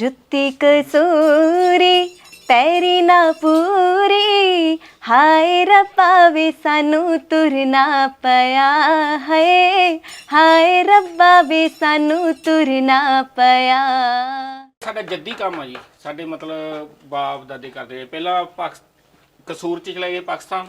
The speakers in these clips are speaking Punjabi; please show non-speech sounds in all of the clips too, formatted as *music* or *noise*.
ਜੁੱਤੀ ਕਸੂਰੀ ਪੈਰੀ ਨਾ ਪੂਰੀ। ਹਾਏ ਰੱਬਾ ਵੇ ਸਾਨੂੰ ਤੁਰਨਾ ਪਿਆ ਹੈ ਹਾਏ ਰੱਬਾ ਵੇ ਸਾਨੂੰ ਤੁਰਨਾ ਪਿਆ। ਸਾਡਾ ਜੱਦੀ ਕੰਮ ਆ ਜੀ। ਸਾਡੇ ਮਤਲਬ ਬਾਪ ਦਾਦੇ ਕਰਦੇ। ਪਹਿਲਾਂ ਪਾਕ ਕਸੂਰ ਚ ਚਲੇ ਗਏ ਪਾਕਿਸਤਾਨ।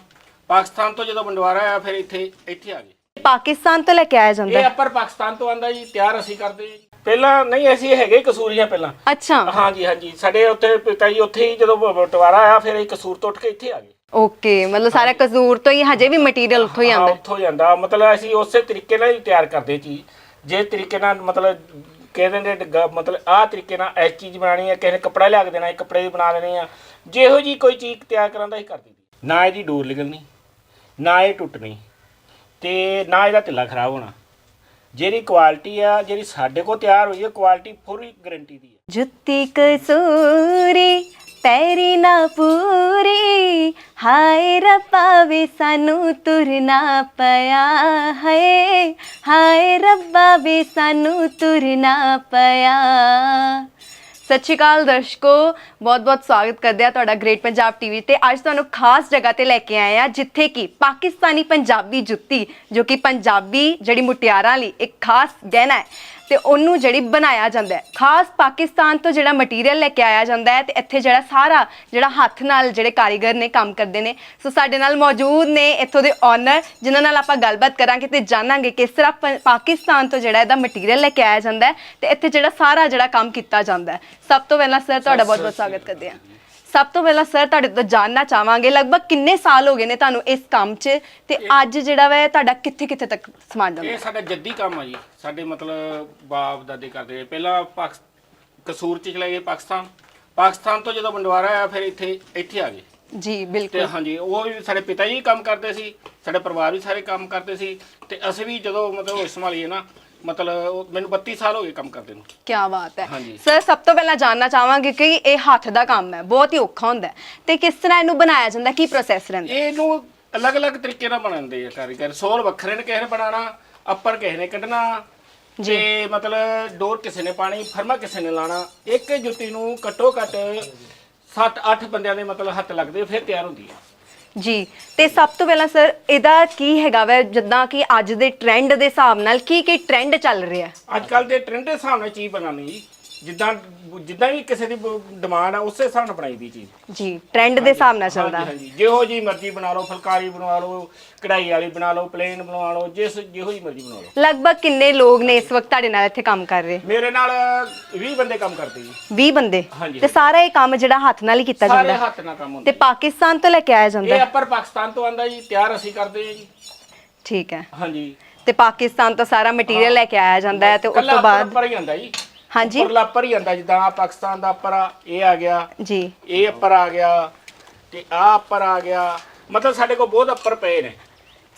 ਪਾਕਿਸਤਾਨ ਤੋਂ ਜਦੋਂ ਬੰਡਵਾਰਾ ਆਇਆ ਫਿਰ ਇੱਥੇ ਇੱਥੇ ਆ ਗਏ। ਪਾਕਿਸਤਾਨ ਤੋਂ ਲੈ ਕੇ ਆਇਆ ਜਾਂਦਾ। ਇਹ ਹੈ। ਅੱਪਰ ਪਾਕਿਸਤਾਨ ਤੋਂ ਆਂਦਾ ਜੀ। ਤਿਆਰ ਅਸੀਂ ਕਰਦੇ ਹਾਂ ਜੀ। ਪਹਿਲਾਂ ਨਹੀਂ ਅਸੀਂ ਹੈਗੇ ਕਸੂਰੀਆਂ ਪਹਿਲਾਂ। ਅੱਛਾ। ਹਾਂਜੀ ਹਾਂਜੀ। ਸਾਡੇ ਉੱਥੇ ਪਿਤਾ ਜੀ ਉੱਥੇ ਹੀ ਜਦੋਂ ਬ- ਆਇਆ ਫਿਰ ਇਹ ਕਸੂਰ ਤੋਂ ਉੱਠ ਕੇ ਇੱਥੇ ਆ ਗਏ। ਓਕੇ ਮਤਲਬ ਸਾਰਾ ਕਸੂਰ ਤੋਂ ਹੀ ਹਜੇ ਵੀ ਮਟੀਰੀਅਲ ਉੱਥੋਂ ਹੀ ਹਾਂ, ਆਉਂਦਾ। ਉੱਥੋਂ ਜਾਂਦਾ ਮਤਲਬ ਅਸੀਂ ਉਸੇ ਤਰੀਕੇ ਨਾਲ ਹੀ ਤਿਆਰ ਕਰਦੇ ਚੀਜ਼ ਜੇ ਤਰੀਕੇ ਨਾਲ ਮਤਲਬ ਕਹਿੰਦੇ ਨੇ ਗ- ਮਤਲਬ ਆਹ ਤਰੀਕੇ ਨਾਲ ਇਹ ਚੀਜ਼ ਬਣਾਣੀ ਹੈ ਕਿਸੇ ਨੇ ਕੱਪੜਾ ਲਿਆ ਕੇ ਦੇਣਾ ਹੈ ਕੱਪੜੇ ਦੀ ਬਣਾ ਦੇਣੇ ਆ। ਜਿਹੋ ਜੀ ਕੋਈ ਚੀਜ਼ ਤਿਆਰ ਕਰਾਂ ਦਾ ਹੀ ਕਰ ਦਿੱਤੀ। ਨਾ ਇਹਦੀ ਡੋਰ ਨਿਕਲਣੀ ਨਾ ਇਹ ਟੁੱਟਣੀ ਤੇ ਨਾ ਇਹਦਾ ਤਿੱਲਾ ਖਰਾਬ ਹੋਣਾ। ਜਿਹੜੀ ਕੁਆਲਿਟੀ ਆ, ਜਿਹੜੀ ਸਾਡੇ ਕੋਲ ਤਿਆਰ ਹੋਈ ਹੈ ਕੁਆਲਿਟੀ ਪੂਰੀ ਗਾਰੰਟੀ ਦੀ ਹੈ ਜੁੱਤੀ ਕਸੂਰੀ, ਪੈਰੀ ਨਾ ਪੂਰੀ। ਹਾਏ ਰੱਬਾ ਵੇ, ਸਾਨੂੰ ਤੁਰਨਾ ਪਿਆ ਹੈ। ਹਾਏ ਰੱਬਾ ਵੇ, ਸਾਨੂੰ ਤੁਰਨਾ ਪਿਆ ਸਤਿ ਸ਼੍ਰੀ ਅਕਾਲ ਦਰਸ਼ਕੋ ਬਹੁਤ ਬਹੁਤ ਸਵਾਗਤ ਕਰਦੇ ਆ ਤੁਹਾਡਾ ਗ੍ਰੇਟ ਪੰਜਾਬ ਟੀਵੀ ਤੇ। ਅੱਜ ਤੁਹਾਨੂੰ ਖਾਸ ਜਗ੍ਹਾ ਤੇ ਲੈ ਕੇ ਆਏ ਆ ਜਿੱਥੇ ਕਿ ਪਾਕਿਸਤਾਨੀ ਪੰਜਾਬੀ ਜੁੱਤੀ, ਜੋ ਕਿ ਪੰਜਾਬੀ ਜਿਹੜੀ ਮੁਟਿਆਰਾਂ ਲਈ ਇੱਕ ਖਾਸ ਗਹਿਣਾ ਹੈ। ਤੇ ਉਹਨੂੰ ਜਿਹੜੀ ਬਣਾਇਆ ਜਾਂਦਾ ਹੈ। ਖਾਸ ਪਾਕਿਸਤਾਨ ਤੋਂ ਜਿਹੜਾ ਮਟੀਰੀਅਲ ਲੈ ਕੇ ਆਇਆ ਜਾਂਦਾ ਹੈ ਤੇ ਇੱਥੇ ਜਿਹੜਾ ਸਾਰਾ ਜਿਹੜਾ ਹੱਥ ਨਾਲ ਜਿਹੜੇ ਕਾਰੀਗਰ ਨੇ ਕੰਮ ਕਰਦੇ ਨੇ। ਸੋ ਸਾਡੇ ਨਾਲ ਮੌਜੂਦ ਨੇ ਇੱਥੋਂ ਦੇ ਓਨਰ ਜਿਨ੍ਹਾਂ ਨਾਲ ਆਪਾਂ ਗੱਲਬਾਤ ਕਰਾਂਗੇ ਤੇ ਜਾਣਾਂਗੇ ਕਿਸ ਤਰ੍ਹਾਂ ਪ- ਪਾਕਿਸਤਾਨ ਤੋਂ ਜਿਹੜਾ ਇਹਦਾ ਮਟੀਰੀਅਲ ਲੈ ਕੇ ਆਇਆ ਜਾਂਦਾ ਹੈ ਤੇ ਇੱਥੇ ਜਿਹੜਾ ਸਾਰਾ ਜਿਹੜਾ ਕੰਮ ਕੀਤਾ ਜਾਂਦਾ ਹੈ। ਸਭ ਤੋਂ ਪਹਿਲਾਂ ਸਰ ਤੁਹਾਡਾ ਬਹੁਤ ਬਹੁਤ ਸਵਾਗਤ ਕਰਦੇ ਹਾਂ। ਸਭ ਤੋਂ ਪਹਿਲਾਂ ਸਰ ਤੁਹਾਡੇ ਤੋਂ ਜਾਣਨਾ ਚਾਹਾਂਗੇ। ਲਗਭਗ ਕਿੰਨੇ ਸਾਲ ਹੋ ਗਏ ਨੇ ਤੁਹਾਨੂੰ ਇਸ ਕੰਮ 'ਚ? ਤੇ ਅੱਜ ਜਿਹੜਾ ਵਾ ਤੁਹਾਡਾ ਕਿੱਥੇ ਕਿੱਥੇ ਤੱਕ ਸਮਾਨ ਜਾਂਦਾ? ਇਹ ਸਾਡਾ ਜੱਦੀ ਕੰਮ ਆ ਜੀ। ਸਾਡੇ ਮਤਲਬ ਬਾਪ ਦਾਦੇ ਕਰਦੇ। ਪਹਿਲਾਂ ਪਾਕ ਕਸੂਰ ਚ ਚਲੇ ਗਏ ਪਾਕਿਸਤਾਨ। ਪਾਕਿਸਤਾਨ ਤੋਂ ਜਦੋਂ ਬੰਡਵਾਰਾ ਆਇਆ ਫਿਰ ਇੱਥੇ ਇੱਥੇ ਆ ਗਏ। ਜੀ ਤੇ ਬਿਲਕੁਲ ਹਾਂਜੀ ਉਹ ਵੀ ਸਾਡੇ ਪਿਤਾ ਜੀ ਕੰਮ ਕਰਦੇ ਸੀ। ਸਾਡੇ ਪਰਿਵਾਰ ਵੀ ਸਾਰੇ ਕੰਮ ਕਰਦੇ ਸੀ। ਤੇ ਅਸੀਂ ਵੀ ਜਦੋਂ ਮਤਲਬ ਹੋਸ਼ ਸੰਭਾਲੀਏ ਨਾ ਮਤਲਬ ਉਹ- ਮੈਨੂੰ 32 ਸਾਲ ਹੋ ਗਏ ਕੰਮ ਕਰਦੇ ਨੂੰ। ਕੀ ਬਾਤ ਹੈ। ਹਾਂਜੀ। ਸਰ ਸਭ ਤੋਂ ਪਹਿਲਾਂ ਜਾਨਣਾ ਚਾਹਾਂਗੇ ਕਿ ਇਹ ਹੱਥ ਦਾ ਕੰਮ ਹੈ ਬਹੁਤ ਹੀ ਔਖਾ ਹੁੰਦਾ ਹੈ। ਤੇ ਕਿਸ ਤਰ੍ਹਾਂ ਇਹਨੂੰ ਬਣਾਇਆ ਜਾਂਦਾ ਕੀ ਪ੍ਰੋਸੈਸ ਰਹਿੰਦਾ? ਇਹਨੂੰ ਅਲੱਗ-ਅਲੱਗ ਤਰੀਕੇ ਨਾਲ ਬਣਾਉਂਦੇ ਆ ਕਾਰੀਗਰ। ਸੋਲ ਵੱਖਰੇ ਨੇ ਕਿਸੇ ਨੇ ਬਣਾਉਣਾ ਅੱਪਰ ਕਿਸੇ ਨੇ ਕੱਢਣਾ ਜੀ। ਤੇ ਮਤਲਬ ਡੋਰ ਕਿਸੇ ਨੇ ਪਾਣੀ ਫਰਮਾ ਕਿਸੇ ਨੇ ਲਾਣਾ ਇੱਕ ਜੁੱਤੀ ਨੂੰ ਘੱਟੋ ਘੱਟ 7-8 ਬੰਦਿਆਂ ਦੇ ਮਤਲਬ ਹੱਥ ਲੱਗਦੇ ਫਿਰ ਤਿਆਰ ਹੁੰਦੀ ਹੈ। ਜੀ, ਤੇ ਸਭ ਤੋਂ ਪਹਿਲਾਂ ਸਰ, ਇਹਦਾ ਕੀ ਹੈਗਾ ਵੈ? ਜਿੱਦਾਂ ਕਿ ਅੱਜ ਦੇ ਟ੍ਰੈਂਡ ਦੇ ਹਿਸਾਬ ਨਾਲ ਕੀ ਕੀ ਟ੍ਰੈਂਡ ਚੱਲ ਰਿਹਾ? ਹੈ ਅੱਜ ਕੱਲ ਦੇ ਟ੍ਰੈਂਡ ਦੇ ਹਿਸਾਬ ਨਾਲ ਚੀਜ਼ ਬਣਾਉਣੀ ਜੀ। ਜਿੱਦਾਂ ਜਿੱਦਾਂ ਵੀ ਕਿਸੇ ਦੀ ਡਿਮਾਂਡ ਆ ਉਸੇ ਹਿਸਾਬ ਨਾਲ ਬਣਾਈ ਦੀ ਚੀਜ਼। ਜੀ ਟ੍ਰੈਂਡ ਦੇ ਹਿਸਾਬ ਨਾਲ ਚੱਲਦਾ। ਹਾਂਜੀ ਜਿਹੋ ਜੀ ਮਰਜ਼ੀ ਬਣਾ ਲਓ ਫੁਲਕਾਰੀ ਬਣਾ ਲਓ ਕਢਾਈ ਵਾਲੀ ਬਣਾ ਲਓ ਪਲੇਨ ਬਣਾ ਲਓ ਜਿਸ ਜਿਹੋ ਜੀ ਮਰਜ਼ੀ ਬਣਾ ਲਓ। ਲਗਭਗ ਕਿੰਨੇ ਲੋਕ ਨੇ ਇਸ ਵਕਤ ਤੁਹਾਡੇ ਨਾਲ ਇੱਥੇ ਕੰਮ ਕਰ ਰਹੇ? ਮੇਰੇ ਨਾਲ 20 ਬੰਦੇ ਕੰਮ ਕਰਦੇ ਜੀ। 20 ਬੰਦੇ? ਹਾਂਜੀ, ਤੇ ਸਾਰਾ ਇਹ ਕੰਮ ਜਿਹੜਾ ਹੱਥ ਨਾਲ ਹੀ ਕੀਤਾ ਸਾਰੇ ਜਾਂਦਾ ਹੈ? ਹੱਥ ਨਾਲ ਕੰਮ ਤੇ ਹੁੰਦਾ ਪਾਕਿਸਤਾਨ ਤੋਂ ਲੈ ਕੇ ਆਇਆ ਜਾਂਦਾ ਇਹ ਹੈ? ਅੱਪਰ ਪਾਕਿਸਤਾਨ ਤੋਂ ਆਂਦਾ ਜੀ ਤਿਆਰ ਅਸੀਂ ਕਰਦੇ ਹਾਂ ਜੀ। ਠੀਕ ਹੈ। ਹਾਂਜੀ। ਤੇ ਪਾਕਿਸਤਾਨ ਤੋਂ ਸਾਰਾ ਮਟੀਰੀਅਲ ਲੈ ਕੇ ਆਇਆ ਜਾਂਦਾ ਹੈ ਤੇ ਉਸ ਕੱਲਾ ਤੋਂ ਬਾਅਦ? ਉੱਪਰ ਹੀ ਆਂਦਾ ਜੀ। ਹਾਂਜੀ। ਉੱਪਰਲਾ ਉੱਪਰ ਹੀ ਆਂਦਾ ਜਿੱਦਾਂ ਆ ਪਾਕਿਸਤਾਨ ਦਾ ਉੱਪਰ ਆ ਇਹ ਆ ਗਿਆ। ਜੀ। ਇਹ ਉੱਪਰ ਆ ਗਿਆ ਤੇ ਆ ਉੱਪਰ ਆ ਗਿਆ। ਮਤਲਬ ਸਾਡੇ ਕੋਲ ਬਹੁਤ ਉੱਪਰ ਪਏ ਨੇ।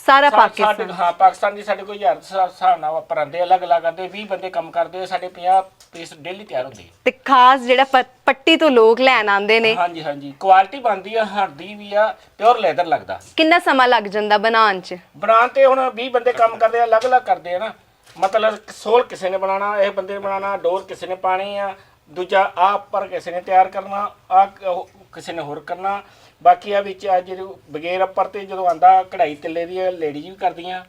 ਸਾਰਾ ਪਾਕਿਸਤਾਨ। ਹਾਂ ਪਾਕਿਸਤਾਨ ਦੀ ਸਾਡੇ ਕੋਲ ਹਜ਼ਾਰ ਹਿਸਾਬ ਨਾਲ ਉੱਪਰ ਆਂਦੇ ਅਲੱਗ ਅਲੱਗ ਆਂਦੇ 20 ਬੰਦੇ ਕੰਮ ਕਰਦੇ ਆ, ਸਾਡੇ 50 ਪੀਸ ਡੇਲੀ ਤਿਆਰ ਹੁੰਦੇ ਤੇ ਖਾਸ ਜਿਹੜਾ ਪ- ਪੱਟੀ ਤੋਂ ਲੋਕ ਲੈਣ ਆਉਂਦੇ। ਨੇ। ਹਾਂਜੀ ਹਾਂਜੀ। ਕੁਆਲਿਟੀ ਬਣਦੀ ਆ ਹਰਦੀ ਵੀ ਆ ਪਿਓਰ ਲੈਦਰ ਲੱਗਦਾ। ਕਿੰਨਾ ਸਮਾਂ ਲੱਗ ਜਾਂਦਾ ਬਣਾਉਣ 'ਚ? ਬਣਾਉਣ ਤੇ ਹੁਣ 20 ਬੰਦੇ ਕੰਮ ਕਰਦੇ ਆ ਅਲੱਗ ਅਲੱਗ ਕਰਦੇ ਆ ਨਾ। ਮਤਲਬ ਸੋਲ ਕਿਸੇ ਨੇ ਬਣਾਉਣਾ ਇਹ ਬੰਦੇ ਨੇ ਬਣਾਉਣਾ ਡੋਰ ਕਿਸੇ ਨੇ ਪਾਣੀ ਆ ਦੂਜਾ ਆ ਪਰ ਕਿਸੇ ਨੇ ਤਿਆਰ ਕਰਨਾ ਆ ਕਿਸੇ ਨੇ ਹੋਰ ਕਰਨਾ। ਬਾਕੀ ਆ ਵਿੱਚ ਆ ਜਿਹੜੇ ਬਗੈਰ ਅੱਪਰ ਤੇ ਜਦੋਂ ਆਂਦਾ ਕਢਾਈ ਤਿੱਲੇ ਦੀ ਲੇਡੀਜ਼ ਵੀ ਕਰਦੀਆਂ।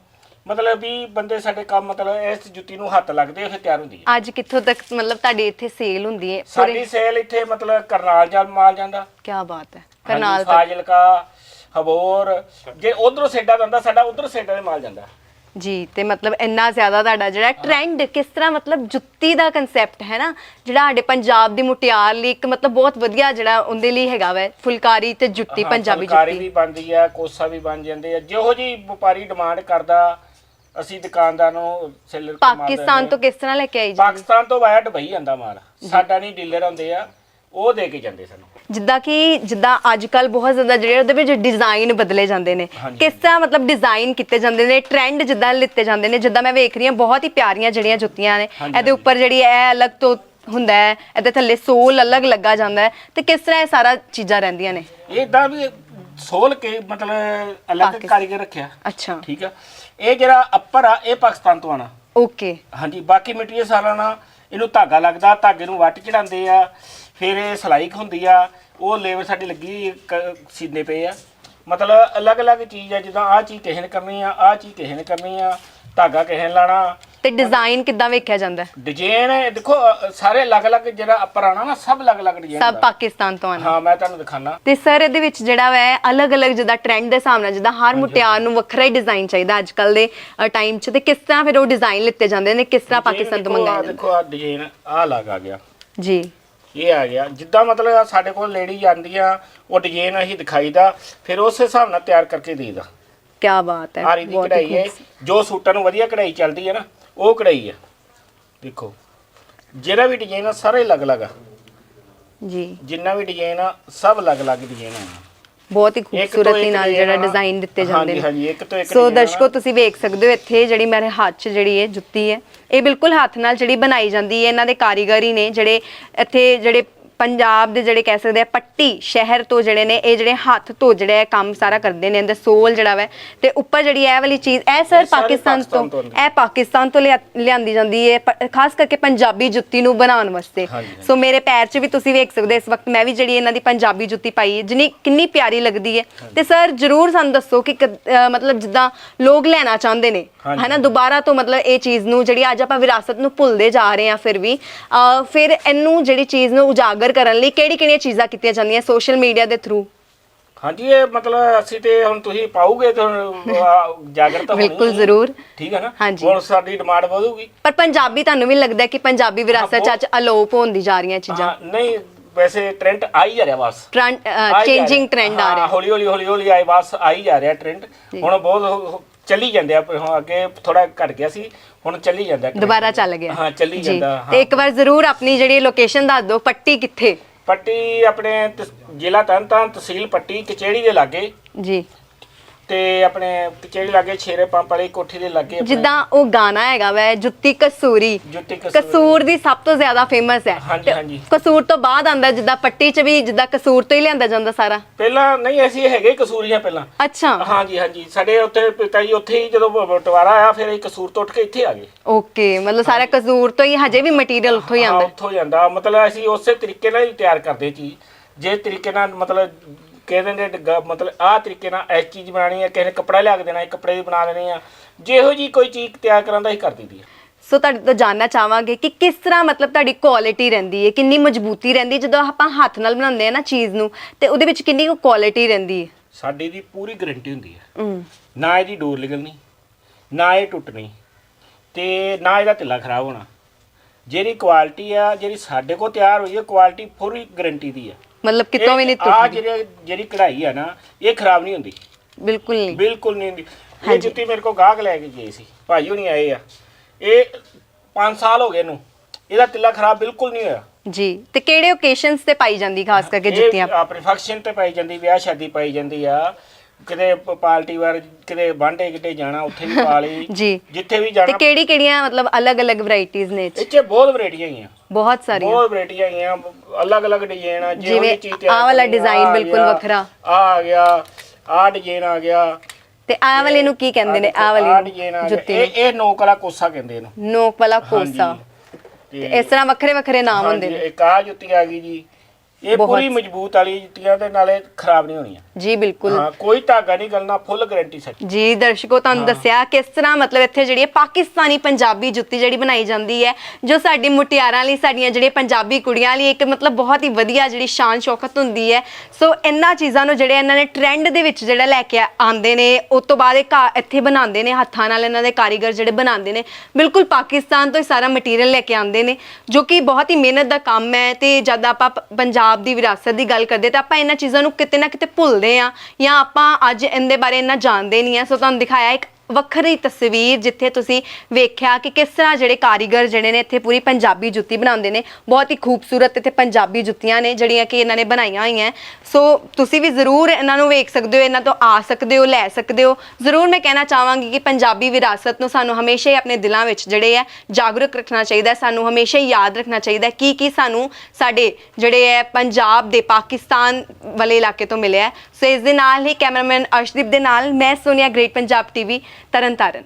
ਮਤਲਬ ਵੀ ਬੰਦੇ ਸਾਡੇ ਕੰਮ ਮਤਲਬ ਇਸ ਜੁੱਤੀ ਨੂੰ ਹੱਥ ਲੱਗਦੇ ਫਿਰ ਤਿਆਰ ਹੁੰਦੀ ਹੈ ਅੱਜ ਕਿੱਥੋਂ ਤੱਕ ਮਤਲਬ ਤੁਹਾਡੇ ਇੱਥੇ ਸੇਲ ਹੁੰਦੀ ਹੈ ਸਾਡੀ ਸੇਲ ਇੱਥੇ ਮਤਲਬ ਕਰਨਾਲ ਜਾਂ ਮਾਲ ਜਾਂਦਾ। ਕੀ ਬਾਤ ਹੈ। ਕਰਨਾਲ ਤੱਕ। ਫਾਜ਼ਿਲਕਾ ਹਬੋਰ ਜੇ ਉਧਰੋਂ ਸੇਡਾ ਜਾਂਦਾ ਸਾਡਾ ਉਧਰ ਸੇਡਾ ਦੇ ਮਾਲ ਜਾਂਦਾ। ਜੀ ਤੇ ਮਤਲਬ ਇੰਨਾ ਜ਼ਿਆਦਾ ਤੁਹਾਡਾ ਜਿਹੜਾ ਟ੍ਰੈਂਡ ਕਿਸ ਤਰ੍ਹਾਂ ਮਤਲਬ ਜੁੱਤੀ ਦਾ ਕਨਸੈਪਟ ਹੈ ਨਾ ਜਿਹੜਾ ਸਾਡੇ ਪੰਜਾਬ ਦੀ ਮੁਟਿਆਰ ਲਈ ਇੱਕ ਮਤਲਬ ਬਹੁਤ ਵਧੀਆ ਜਿਹੜਾ ਉਹਦੇ ਲਈ ਹੈਗਾ ਵੈ ਫੁਲਕਾਰੀ ਤੇ ਜੁੱਤੀ ਹਾਂ, ਪੰਜਾਬੀ ਫੁਲਕਾਰੀ ਜੁੱਤੀ। ਵੀ ਬਣਦੀ ਆ ਕੋਸਾ ਵੀ ਬਣ ਜਾਂਦੇ ਆ। ਜਿਹੋ ਜੀ ਵਪਾਰੀ ਡਿਮਾਂਡ ਕਰਦਾ ਅਸੀਂ ਦੁਕਾਨਦਾਰ ਨੂੰ ਸੈਲਰ ਪਾਕਿਸਤਾਨ ਤੋਂ ਕਿਸ ਤਰ੍ਹਾਂ ਲੈ ਕੇ ਆਈ ਜੀ? ਪਾਕਿਸਤਾਨ ਤੋਂ ਵਾਇਆ ਦੁਬਈ ਜਾਂਦਾ ਮਾਲ। ਸਾਡਾ ਨਹੀਂ ਡੀਲਰ ਹੁੰਦੇ ਆ। ਉਹ ਦੇ ਕੇ ਜਾਂਦੇ ਸਾਨੂੰ। ਜਿੱਦਾਂ ਕਿ ਜਿੱਦਾਂ ਅੱਜ ਕੱਲ ਬਹੁਤ ਜ਼ਿਆਦਾ ਜਿਹੜੇ ਉਹਦੇ ਵਿੱਚ ਡਿਜ਼ਾਈਨ ਬਦਲੇ ਜਾਂਦੇ ਨੇ। ਹਾਂਜੀ। ਕਿਸ ਤਰ੍ਹਾਂ ਮਤਲਬ ਡਿਜ਼ਾਈਨ ਕੀਤੇ ਜਾਂਦੇ ਨੇ ਟ੍ਰੈਂਡ ਜਿੱਦਾਂ ਲਿੱਤੇ ਜਾਂਦੇ ਨੇ ਜਿੱਦਾਂ ਮੈਂ ਵੇਖ ਰਹੀ ਹਾਂ ਬਹੁਤ ਹੀ ਪਿਆਰੀਆਂ ਜਿਹੜੀਆਂ ਜੁੱਤੀਆਂ ਨੇ ਹਾਂਜੀ, ਇਹਦੇ ਉੱਪਰ ਜਿਹੜੀ ਇਹ ਅਲੱਗ ਤੋਂ ਹੁੰਦਾ ਹੈ ਇਹਦੇ ਥੱਲੇ ਸੋਲ ਅਲੱਗ ਲੱਗਾ ਜਾਂਦਾ ਹੈ ਤੇ ਕਿਸ ਤਰ੍ਹਾਂ ਇਹ ਸਾਰਾ ਚੀਜ਼ਾਂ ਰਹਿੰਦੀਆਂ ਨੇ? ਇਦਾਂ ਵੀ ਸੋਲ ਕੇ ਮਤਲਬ ਅਲੱਗ ਪਾਕਿਸਤਾਨ। ਕਾਰੀਗਰ ਰੱਖਿਆ। ਅੱਛਾ। ਠੀਕ ਆ। ਇਹ ਜਿਹੜਾ ਅੱਪਰ ਆ ਇਹ ਪਾਕਿਸਤਾਨ ਤੋਂ ਆਣਾ ਓਕੇ। ਹਾਂਜੀ, ਬਾਕੀ ਮਟੀਰੀਅਲ ਸਾਰਾ ਨਾ ਇਹਨੂੰ ਧਾਗਾ ਲੱਗਦਾ, ਧਾਗੇ ਨੂੰ ਵੱਟ ਚੜਾਉਂਦੇ ਆ, ਫਿਰ ਇਹ ਸਲਾਈ ਹੁੰਦੀ ਆ, ਉਹ ਲੇਬਰ ਸਾਡੀ ਲੱਗੀ ਕ- ਸੀਨੇ ਪਏ ਆ। ਮਤਲਬ ਅਲੱਗ-ਅਲੱਗ ਚੀਜ਼ ਆ, ਜਿੱਦਾਂ ਆਹ ਚੀਜ਼ ਕਿਸੇ ਨੇ ਕਰਨੀ ਆ, ਆਹ ਚੀਜ਼ ਕਿਸੇ ਨੇ ਕਰਨੀ ਆ, ਧਾਗਾ ਕਿਸੇ ਨੇ ਲਾਣਾ ਤੇ ਡਿਜ਼ਾਈਨ ਕਿੱਦਾਂ ਵੇਖਿਆ ਜਾਂਦਾ ਹੈ? ਡਿਜ਼ਾਈਨ ਦੇਖੋ ਅ, ਸਾਰੇ ਅਲੱਗ-ਅਲੱਗ ਜਿਹੜਾ ਪੁਰਾਣਾ ਨਾ ਸਭ ਅਲੱਗ-ਅਲੱਗ ਡਿਜ਼ਾਈਨ ਸਭ ਪਾਕਿਸਤਾਨ ਤੋਂ ਆਣਾ ਹਾਂ ਮੈਂ ਤੁਹਾਨੂੰ ਦਿਖਾਣਾ ਤੇ ਸਰ ਇਹਦੇ ਵਿੱਚ ਜਿਹੜਾ ਵੈ ਅਲੱਗ-ਅਲੱਗ ਜਿੱਦਾਂ ਟ੍ਰੈਂਡ ਦੇ ਹਿਸਾਬ ਨਾਲ ਜਿੱਦਾਂ ਹਰ ਮੁਟਿਆਰ ਨੂੰ ਵੱਖਰਾ ਹੀ ਡਿਜ਼ਾਈਨ ਚਾਹੀਦਾ ਅੱਜ ਕੱਲ ਦੇ ਟਾਈਮ 'ਚ। ਤੇ ਕਿਸ ਤਰ੍ਹਾਂ ਫਿਰ ਉਹ ਡਿਜ਼ਾਈਨ ਲਿੱਤੇ ਜਾਂਦੇ ਨੇ ਕਿਸ ਤਰ੍ਹਾਂ ਪਾਕਿਸਤਾਨ ਤੋਂ ਮੰਗਾਏ ਜਾਂਦੇ ਦੇਖੋ ਆ ਡਿਜ਼ਾਈਨ ਆਹ ਲੱਗ ਆ ਗਿਆ। ਜੀ। ਇਹ ਆ ਗਿਆ। ਜਿੱਦਾਂ ਮਤਲਬ ਸਾਡੇ ਕੋਲ ਲੇਡੀ ਜਾਂਦੀਆਂ ਉਹ ਡਿਜ਼ਾਈਨ ਅਸੀਂ ਦਿਖਾਈਦਾ ਫਿਰ ਉਸ ਹਿਸਾਬ ਨਾਲ ਤਿਆਰ ਕਰਕੇ ਦੇਈਦਾ। ਕੀ ਬਾਤ ਹੈ ਆਰੀ ਦੀ ਬਹੁਤ ਹੀ ਕਢਾਈ ਹੈ। ਜੋ ਸੂਟਾਂ ਨੂੰ ਵਧੀਆ ਕਢਾਈ ਚੱਲਦੀ ਹੈ ਨਾ ਉਹ ਕਢਾਈ ਹੈ ਦੇਖੋ ਜਿਹੜਾ ਵੀ ਡਿਜ਼ਾਈਨ ਆ ਸਾਰੇ ਅਲੱਗ-ਅਲੱਗ ਆ। ਜੀ। ਜਿੰਨਾ ਵੀ ਡਿਜ਼ਾਈਨ ਆ ਸਭ ਅਲੱਗ-ਅਲੱਗ ਡਿਜ਼ਾਈਨ ਆ। ਬਹੁਤ ਹੀ ਖੂਬਸੂਰਤੀ ਨਾਲ ਜਿਹੜਾ ਆ। ਡਿਜ਼ਾਈਨ ਦਿੱਤੇ ਜਾਂਦੇ ਨੇ। ਹਾਂਜੀ ਇੱਕ ਤੋਂ ਇੱਕ ਸੋ ਆ। ਦਰਸ਼ਕੋ ਤੁਸੀਂ ਵੇਖ ਸਕਦੇ ਹੋ ਇੱਥੇ ਜਿਹੜੀ ਮੇਰੇ ਹੱਥ 'ਚ ਜਿਹੜੀ ਇਹ ਜੁੱਤੀ ਹੈ ਇਹ ਬਿਲਕੁਲ ਹੱਥ ਨਾਲ ਜਿਹੜੀ ਬਣਾਈ ਜਾਂਦੀ ਹੈ। ਇਹਨਾਂ ਦੇ ਕਾਰੀਗਰ ਨੇ ਜਿਹੜੇ ਇੱਥੇ ਜਿਹੜੇ ਪੰਜਾਬ ਦੇ ਜਿਹੜੇ ਕਹਿ ਸਕਦੇ ਆ ਪੱਟੀ ਸ਼ਹਿਰ ਤੋਂ ਜਿਹੜੇ ਨੇ ਇਹ ਜਿਹੜੇ ਹੱਥ ਤੋਂ ਜਿਹੜਾ ਇਹ ਕੰਮ ਸਾਰਾ ਕਰਦੇ ਨੇ ਇਹਦਾ ਸੋਲ ਜਿਹੜਾ ਵਾ ਤੇ ਉੱਪਰ ਜਿਹੜੀ ਇਹ ਵਾਲੀ ਚੀਜ਼ ਇਹ ਸਰ ਪਾਕਿਸਤਾਨ ਤੋਂ ਇਹ ਪਾਕਿਸਤਾਨ ਤੋਂ ਲਿਆ- ਲਿਆਂਦੀ ਜਾਂਦੀ ਹੈ ਪ- ਖਾਸ ਕਰਕੇ ਪੰਜਾਬੀ ਜੁੱਤੀ ਨੂੰ ਬਣਾਉਣ ਵਾਸਤੇ। ਸੋ ਮੇਰੇ ਪੈਰ 'ਚ ਵੀ ਤੁਸੀਂ ਵੇਖ ਸਕਦੇ ਹੋ ਇਸ ਵਕਤ ਮੈਂ ਵੀ ਜਿਹੜੀ ਇਹਨਾਂ ਦੀ ਪੰਜਾਬੀ ਜੁੱਤੀ ਪਾਈ ਹੈ ਜਿੰਨੀ ਕਿੰਨੀ ਪਿਆਰੀ ਲੱਗਦੀ ਹੈ ਤੇ ਸਰ ਜਰੂਰ ਸਾਨੂੰ ਦੱਸੋ ਕਿ ਕਦ- ਮਤਲਬ ਜਿੱਦਾਂ ਲੋਕ ਲੈਣਾ ਚਾਹੁੰਦੇ ਨੇ ਹਾਂਜੀ। ਹਨਾ ਦੁਬਾਰਾ ਤੋਂ ਮਤਲਬ ਇਹ ਚੀਜ਼ ਨੂੰ ਜਿਹੜੀ ਅੱਜ ਆਪਾਂ ਵਿਰਾਸਤ ਨੂੰ ਭੁੱਲਦੇ ਜਾ ਰਹੇ ਹਾਂ ਫਿਰ ਵੀ ਅਹ ਫਿਰ ਇਹਨੂੰ ਜਿਹੜੀ ਚੀਜ਼ ਨੂੰ ਉਜਾਗਰ ਕਰਨ ਲਈ ਕਿਹੜੀ ਕਿਹੜੀਆਂ ਚੀਜ਼ਾਂ ਕੀਤੀਆਂ ਜਾਂਦੀਆਂ ਸੋਸ਼ਲ ਮੀਡੀਆ ਦੇ ਥਰੂ ਹਾਂਜੀ ਇਹ ਮਤਲਬ ਅਸੀਂ ਤੇ ਹੁਣ ਤੁਸੀਂ ਪਾਓਗੇ ਤਾਂ ਜਾਗਰਤ ਹੋਣੀ ਬਿਲਕੁਲ। ਜ਼ਰੂਰ। ਠੀਕ ਹੈ ਨਾ? ਹਾਂਜੀ। ਹੁਣ ਸਾਡੀ ਡਿਮਾਂਡ ਵਧੂਗੀ। ਪਰ ਪੰਜਾਬੀ ਤੁਹਾਨੂੰ ਵੀ ਲੱਗਦਾ ਹੈ ਕਿ ਪੰਜਾਬੀ ਵਿਰਾਸਤ ਚ ਅੱਜ ਅਲੋਪ ਹੋਣ ਦੀ ਜਾ ਰਹੀਆਂ ਚੀਜ਼ਾਂ। ਹਾਂ, ਨਹੀਂ ਵੈਸੇ ਟ੍ਰੈਂਡ ਆ ਹੀ ਜਾ ਰਿਹਾ ਬਸ। ਟ੍ਰੈਂਡ ਆ ਹੀ ਜਾ ਚੇਂਜਿੰਗ ਰਿਹਾ। ਟ੍ਰੈਂਡ ਆ ਹਾਂ, ਰਿਹਾ। ਹੌਲੀ ਹੌਲੀ ਹੌਲੀ ਹੌਲੀ ਆਏ ਬਸ ਆ ਹੀ ਜਾ ਰਿਹਾ ਟ੍ਰੈਂਡ ਹੁਣ ਬਹੁਤ ਚੱਲੀ ਜਾਂਦੇ ਆ ਪਰ ਹੁਣ ਅੱਗੇ ਥੋੜਾ ਘਟ ਗਿਆ ਸੀ ਹੁਣ ਚੱਲੀ ਜਾਂਦਾ। ਦੁਬਾਰਾ ਚੱਲ ਗਿਆ। ਹਾਂ ਚੱਲੀ ਜੀ। ਜਾਂਦਾ ਤੇ ਹਾਂ। ਇੱਕ ਵਾਰ ਜ਼ਰੂਰ ਆਪਣੀ ਜਿਹੜੀ ਲੋਕੇਸ਼ਨ ਦੱਸ ਦਿਓ ਪੱਟੀ ਕਿੱਥੇ? ਪੱਟੀ ਆਪਣੇ ਤਸ- ਜ਼ਿਲ੍ਹਾ ਤਰਨਤਾਰਨ ਤਹਿਸੀਲ ਪੱਟੀ ਕਚੇੜੀ ਦੇ ਲਾਗੇ। ਜੀ। ਤੇ ਆਪਣੇ ਕਚੇੜੀ ਲਾਗੇ ਛੇਰੇ ਪੰਪ ਵਾਲੀ ਕੋਠੀ ਦੇ ਲਾਗੇ ਆਪਣੇ ਜਿੱਦਾਂ ਉਹ ਗਾਣਾ ਹੈਗਾ ਵੈ ਜੁੱਤੀ ਕਸੂਰੀ। ਜੁੱਤੀ ਕਸੂਰੀ। ਕਸੂਰ ਦੀ ਸਭ ਤੋਂ ਜ਼ਿਆਦਾ ਫੇਮਸ ਹੈ। ਹਾਂਜੀ, ਤੇ ਹਾਂਜੀ। ਕਸੂਰ ਤੋਂ ਬਾਅਦ ਆਂਦਾ ਜਿੱਦਾਂ ਪੱਟੀ ਚ ਵੀ ਜਿੱਦਾਂ ਕਸੂਰ ਤੋਂ ਹੀ ਲਿਆਂਦਾ ਜਾਂਦਾ ਸਾਰਾ। ਪਹਿਲਾਂ ਨਹੀਂ ਅਸੀਂ ਹੈਗੇ ਕਸੂਰੀਆਂ ਪਹਿਲਾਂ। ਅੱਛਾ। ਹਾਂਜੀ ਹਾਂਜੀ। ਸਾਡੇ ਉੱਥੇ ਪਿਤਾ ਜੀ ਉੱਥੇ ਹੀ ਜਦੋਂ ਬ- ਬਟਵਾਰਾ ਆਇਆ ਫਿਰ ਅਸੀਂ ਕਸੂਰ ਤੋਂ ਉੱਠ ਕੇ ਇੱਥੇ ਆ ਗਏ। ਓਕੇ ਮਤਲਬ ਸਾਰਾ ਕਸੂਰ ਤੋਂ ਹੀ ਹਜੇ ਵੀ ਮਟੀਰੀਅਲ ਉੱਥੋਂ ਹੀ ਹਾਂ, ਆਂਦਾ ਉੱਥੋਂ ਜਾਂਦਾ ਮਤਲਬ ਅਸੀਂ ਉਸੇ ਤਰੀਕੇ ਨਾਲ ਹੀ ਤਿਆਰ ਕਰਦੇ ਚੀਜ਼ ਜੇ ਤਰੀਕੇ ਨਾਲ ਮਤਲਬ ਕਹਿੰਦੇ ਨੇ ਗ- ਮਤਲਬ ਆਹ ਤਰੀਕੇ ਨਾਲ ਐਸ ਚੀਜ਼ ਬਣਾਣੀ ਹੈ ਕਿਸੇ ਨੇ ਕੱਪੜਾ ਲਿਆ ਕੇ ਦੇਣਾ ਹੈ ਕੱਪੜੇ ਦੀ ਬਣਾ ਦੇਣੀ ਆ। ਜਿਹੋ ਜੀ ਕੋਈ ਚੀਜ਼ ਤਿਆਰ ਕਰਾਂ ਦਾ ਹੀ ਕਰ ਦਈਦੀ ਹੈ ਸੋ ਤੁਹਾਡੇ ਤੋਂ ਜਾਨਣਾ ਚਾਹਾਂਗੇ ਕਿ ਕਿਸ ਤਰ੍ਹਾਂ ਮਤਲਬ ਤੁਹਾਡੀ ਕੁਆਲਿਟੀ ਰਹਿੰਦੀ ਹੈ ਕਿੰਨੀ ਮਜ਼ਬੂਤੀ ਰਹਿੰਦੀ ਹੈ ਜਦੋਂ ਆਪਾਂ ਹੱਥ ਨਾਲ ਬਣਾਉਂਦੇ ਆ ਨਾ ਚੀਜ਼ ਨੂੰ ਤੇ ਉਹਦੇ ਵਿੱਚ ਕਿੰਨੀ ਕੁ ਕੁਆਲਿਟੀ ਰਹਿੰਦੀ ਹੈ ਸਾਡੀ ਦੀ ਪੂਰੀ ਗਾਰੰਟੀ ਹੁੰਦੀ ਹੈ। ਹਮ, ਨਾ ਇਹਦੀ ਡੋਰ ਨਿਕਲਣੀ ਨਾ ਇਹ ਟੁੱਟਣੀ ਤੇ ਨਾ ਇਹਦਾ ਤਿੱਲਾ ਖਰਾਬ ਹੋਣਾ। ਜਿਹੜੀ ਕੁਆਲਿਟੀ ਆ ਜਿਹੜੀ ਸਾਡੇ ਕੋਲ ਤਿਆਰ ਹੋਈ ਹੈ ਕੁਆਲਿਟੀ ਪੂਰੀ ਗਾਰੰਟੀ ਦੀ ਹੈ ਮਤਲਬ ਕਿਤੋਂ ਵੀ ਨਹੀਂ ਆ ਟੁੱਟਦੀ। ਜਿਹੜੀ ਜਿਹੜੀ ਕਢਾਈ ਆ ਨਾ ਇਹ ਖਰਾਬ ਨਹੀਂ ਹੁੰਦੀ। ਬਿਲਕੁਲ ਨਹੀਂ। ਬਿਲਕੁਲ ਨਹੀਂ ਹੁੰਦੀ। ਇਹ। ਜੁੱਤੀ ਮੇਰੇ ਕੋਲ ਗਾਹਕ ਲੈ ਕੇ ਗਏ ਸੀ। ਭਾਈ ਹੁਣੀ ਆਏ ਆ। ਇਹ 5 ਸਾਲ ਹੋ ਗਏ ਇਹਨੂੰ। ਇਹਦਾ ਤਿੱਲਾ ਖਰਾਬ ਬਿਲਕੁਲ ਨਹੀਂ ਹੋਇਆ। ਜੀ। ਤੇ ਕਿਹੜੇ ਓਕੇਸ਼ਨਸ ਤੇ ਪਾਈ ਜਾਂਦੀ ਖਾਸ ਕਰਕੇ ਜੁੱਤੀਆਂ? ਆਪਣੇ ਫੰਕਸ਼ਨ ਤੇ ਪਾਈ ਜਾਂਦੀ ਵਿਆਹ ਸ਼ਾਦੀ ਪਾਈ ਜਾਂਦੀ ਆ। ਕਿਤੇ ਪ- ਪਾਰਟੀ ਵਾਰ ਕਿਤੇ ਵਾਂਡੇ ਕਿਤੇ ਜਾਣਾ ਉੱਥੇ ਵੀ ਪਾ ਲਈ *laughs* ਜੀ। ਜਿੱਥੇ ਵੀ ਤੇ ਜਾਣਾ। ਕਿਹੜੀ ਕਿਹੜੀਆਂ ਮਤਲਬ ਅਲੱਗ-ਅਲੱਗ ਵੈਰਾਈਟੀਆਂ ਨੇ ਇਹ 'ਚ? 'ਚ ਬਹੁਤ ਵੈਰਾਈਟੀਆਂ ਹੈਗੀਆਂ। ਬਹੁਤ ਸਾਰੀਆਂ। ਬਹੁਤ ਵੈਰਾਈਟੀਆਂ ਹੈਗੀਆਂ ਅਲੱਗ-ਅਲੱਗ ਡਿਜ਼ਾਈਨ ਆ ਜਿਵੇਂ ਜਿਹੀ ਚੀਜ਼ ਤਿਆਰ ਆਹ ਵਾਲਾ ਕਰਨੀ, design ਆ ਬਿਲਕੁਲ ਗਿਆ, ਵੱਖਰਾ। ਆਹ ਆ ਗਿਆ ਆਹ ਡਿਜ਼ਾਈਨ ਆ ਗਿਆ। ਤੇ ਆਹ ਵਾਲੇ ਨੂੰ ਕੀ ਕਹਿੰਦੇ ਨੇ? ਆਹ ਵਾਲੀ ਆ ਨੂੰ ਗਿਆ। ਜੁੱਤੀ ਇਹ ਇਹ ਨੋਕ ਵਾਲਾ ਕੋਸਾ ਕਹਿੰਦੇ ਇਹਨੂੰ। ਨੋਕ ਵਾਲਾ ਕੋਸਾ। ਤੇ ਤੇ ਇਸ ਤਰ੍ਹਾਂ ਵੱਖਰੇ ਵੱਖਰੇ ਨਾਮ ਹੁੰਦੇ ਹਾਂਜੀ, ਨੇ। ਇੱਕ ਆਹ ਜੁੱਤੀ ਆ ਗਈ ਜੀ। ਇਹ ਪੂਰੀ ਮਜ਼ਬੂਤ ਵਾਲੀ ਜੁੱਤੀਆਂ ਤੇ ਨਾਲੇ ਖਰਾਬ ਨਹੀਂ ਹੋਣੀਆਂ। ਜੀ ਬਿਲਕੁਲ। ਹਾਂ ਕੋਈ ਧਾਗਾ ਨਹੀਂ ਗਲਣਾ ਫੁੱਲ ਗਾਰੰਟੀ ਸਾਡੀ ਜੀ ਦਰਸ਼ਕੋ ਤੁਹਾਨੂੰ ਦੱਸਿਆ ਕਿਸ ਤਰ੍ਹਾਂ ਮਤਲਬ ਇੱਥੇ ਜਿਹੜੀ ਪਾਕਿਸਤਾਨੀ ਪੰਜਾਬੀ ਜੁੱਤੀ ਜਿਹੜੀ ਬਣਾਈ ਜਾਂਦੀ ਹੈ ਜੋ ਸਾਡੀ ਮੁਟਿਆਰਾਂ ਲਈ ਸਾਡੀਆਂ ਜਿਹੜੀਆਂ ਪੰਜਾਬੀ ਕੁੜੀਆਂ ਲਈ ਇੱਕ ਮਤਲਬ ਬਹੁਤ ਹੀ ਵਧੀਆ ਜਿਹੜੀ ਸ਼ਾਨ ਸ਼ੌਕਤ ਹੁੰਦੀ ਹੈ। ਸੋ ਇਹਨਾਂ ਚੀਜ਼ਾਂ ਨੂੰ ਜਿਹੜੇ ਇਹਨਾਂ ਨੇ ਟ੍ਰੈਂਡ ਦੇ ਵਿੱਚ ਜਿਹੜਾ ਲੈ ਕੇ ਆਉਂਦੇ ਨੇ ਉਸ ਤੋਂ ਬਾਅਦ ਇਹ ਇੱਥੇ ਬਣਾਉਂਦੇ ਨੇ ਹੱਥਾਂ ਨਾਲ ਇਹਨਾਂ ਦੇ ਕਾਰੀਗਰ ਜਿਹੜੇ ਬਣਾਉਂਦੇ ਨੇ ਬਿਲਕੁਲ ਪਾਕਿਸਤਾਨ ਤੋਂ ਹੀ ਸਾਰਾ ਮਟੀਰੀਅਲ ਲੈ ਕੇ ਆਉਂਦੇ ਨੇ ਜੋ ਕਿ ਬਹੁਤ ਹੀ ਮਿਹਨਤ ਦਾ ਕੰਮ ਹੈ ਤੇ ਜਦ ਆਪਾਂ ਪ- ਪੰਜਾਬ ਦੀ ਵਿਰਾਸਤ ਦੀ ਗੱਲ ਕਰਦੇ ਤਾਂ ਆਪਾਂ ਇਹਨਾਂ ਚੀਜ਼ਾਂ ਨੂੰ ਕਿਤੇ ਨਾ ਕਿਤੇ ਭੁੱਲਦੇ ਆ ਜਾਂ ਆਪਾਂ ਅੱਜ ਇਹਦੇ ਬਾਰੇ ਇੰਨਾ ਜਾਣਦੇ ਨਹੀਂ ਆ ਸੋ ਤੁਹਾਨੂੰ ਦਿਖਾਇਆ ਇੱਕ ਵੱਖਰੀ ਤਸਵੀਰ ਜਿੱਥੇ ਤੁਸੀਂ ਵੇਖਿਆ ਕਿ ਕਿਸ ਤਰ੍ਹਾਂ ਜਿਹੜੇ ਕਾਰੀਗਰ ਜਿਹੜੇ ਨੇ ਇੱਥੇ ਪੂਰੀ ਪੰਜਾਬੀ ਜੁੱਤੀ ਬਣਾਉਂਦੇ ਨੇ, ਬਹੁਤ ਹੀ ਖੂਬਸੂਰਤ ਇੱਥੇ ਪੰਜਾਬੀ ਜੁੱਤੀਆਂ ਨੇ ਜਿਹੜੀਆਂ ਕਿ ਇਹਨਾਂ ਨੇ ਬਣਾਈਆਂ ਹੋਈਆਂ। ਸੋ ਤੁਸੀਂ ਵੀ ਜ਼ਰੂਰ ਇਹਨਾਂ ਨੂੰ ਵੇਖ ਸਕਦੇ ਹੋ, ਇਹਨਾਂ ਤੋਂ ਆ ਸਕਦੇ ਹੋ, ਲੈ ਸਕਦੇ ਹੋ। ਜ਼ਰੂਰ ਮੈਂ ਕਹਿਣਾ ਚਾਹਾਂਗੀ ਕਿ ਪੰਜਾਬੀ ਵਿਰਾਸਤ ਨੂੰ ਸਾਨੂੰ ਹਮੇਸ਼ਾ ਹੀ ਆਪਣੇ ਦਿਲਾਂ ਵਿੱਚ ਜਿਹੜੇ ਹੈ ਜਾਗਰੂਕ ਰੱਖਣਾ ਚਾਹੀਦਾ ਸਾਨੂੰ ਹਮੇਸ਼ਾ ਹੀ ਯਾਦ ਰੱਖਣਾ ਚਾਹੀਦਾ ਕੀ ਕੀ ਸਾਨੂੰ ਸਾਡੇ ਜਿਹੜੇ ਹੈ ਪੰਜਾਬ ਦੇ ਪਾਕਿਸਤਾਨ ਵਾਲੇ ਇਲਾਕੇ ਤੋਂ ਮਿਲਿਆ ਸੋ ਇਸ ਦੇ ਨਾਲ ਹੀ ਕੈਮਰਾਮੈਨ ਅਰਸ਼ਦੀਪ ਦੇ ਨਾਲ ਮੈਂ ਸੋਨੀਆ, ਗ੍ਰੇਟ ਪੰਜਾਬ ਟੀਵੀ ਤਰਨਤਾਰਨ